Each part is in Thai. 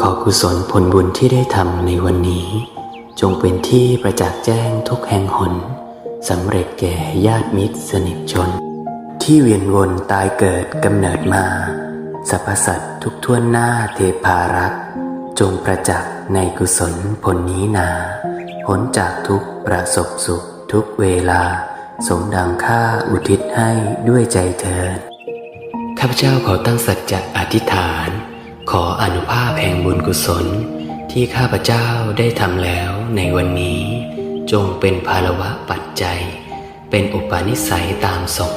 ขอกุศลผลบุญที่ได้ทำในวันนี้ จงเป็นที่ประจักษ์แจ้งทุกแห่งหนสำเร็จแก่ญาติมิตรสนิทชน ที่เวียนวนตายเกิดกำเนิดมาสรรพสัตว์ทุกท่วนหน้าเทพารักษ์จงประจักษ์ในกุศลผลนี้นาพ้นจากทุกประสบสุขทุกเวลา สมดังค่าอุทิศให้ด้วยใจเถิดข้าพเจ้าขอตั้งสัจจะอธิษฐาน ขออนุภาพแห่งบุญกุศลที่ข้าพเจ้าได้ทำแล้วในวันนี้ จงเป็นภาลวะปัจจัย เป็นอุปนิสัยตามส่ง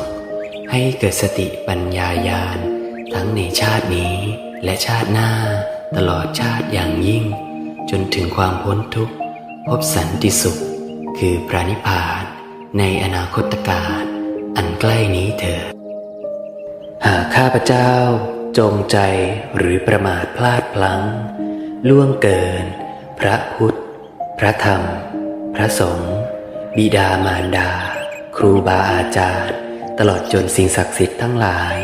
ให้เกิดสติปัญญายาณทั้งในชาตินี้และชาติหน้าตลอดชาติอย่างยิ่ง จนถึงความพ้นทุกข์พบสันติสุข คือพระนิพพานในอนาคตการอันใกล้นี้เถิดหากข้าพเจ้า จงใจหรือประมาทพลาดพลั้ง ล่วงเกิน พระพุทธ พระธรรม พระสงฆ์บิดามารดา ครูบาอาจารย์ ตลอดจนสิ่งศักดิ์สิทธิ์ทั้งหลาย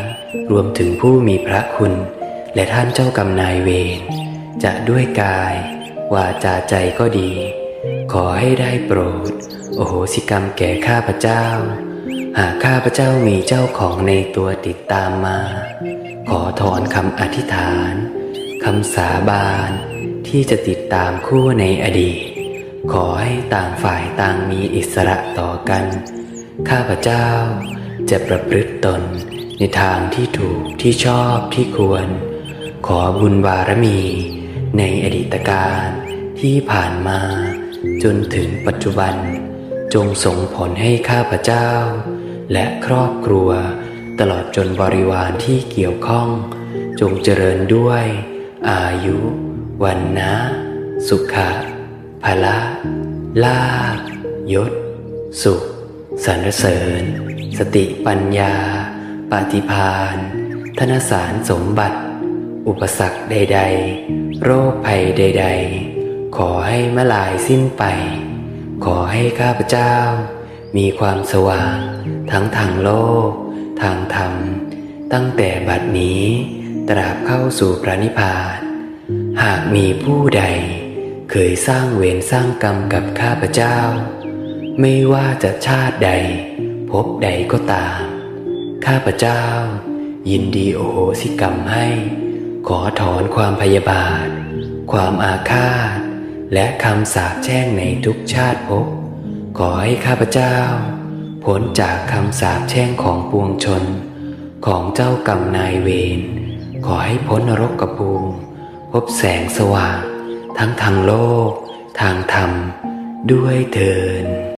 รวมถึงผู้มีพระคุณ และท่านเจ้ากรรมนายเวรจะด้วยกาย วาจาใจก็ดี ขอให้ได้โปรด โอโหสิกรรมแก่ข้าพเจ้า หากข้าพเจ้ามีเจ้าของในตัวติดตามมา ขอถอนคำอธิษฐานคำสาบานที่จะติดตามคู่ในอดีต ขอให้ต่างฝ่ายต่างมีอิสระต่อกัน ข้าพเจ้าจะประพฤติตนในทางที่ถูกที่ชอบที่ควร ขอบุญบารมีในอดีตการที่ผ่านมาจนถึงปัจจุบัน จงส่งผลให้ข้าพเจ้า และครอบครัว ตลอดจนบริวารที่เกี่ยวข้อง จงเจริญด้วย อายุ วันนะ สุขะพละลาภยศ สุขสรรเสริญ สติปัญญา ปฏิพานธนสารสมบัติ อุปสรรคใด ๆ โรคภัยใด ๆ ขอให้มลายสิ้นไป ขอให้ข้าพเจ้า มีความสว่าง ทั้งทางโลก ทางธรรม ตั้งแต่บัดนี้ ตราบเข้าสู่พระนิพพาน หากมีผู้ใด เคยสร้างเวรสร้างกรรมกับข้าพเจ้า ไม่ว่าจะชาติใด พบใดก็ตาม ข้าพเจ้า ยินดีโอโหสิกรรมให้ ขอถอนความพยาบาท ความอาฆาต และคำสาปแช่งในทุกชาติภพ ขอให้ข้าพเจ้าพ้นจากคำสาปแช่งของปวงชน ของเจ้ากรรมนายเวรขอให้พ้นนรกกระภูมิพบแสงสว่าง ทั้งทางโลก ทางธรรม ด้วยเถิน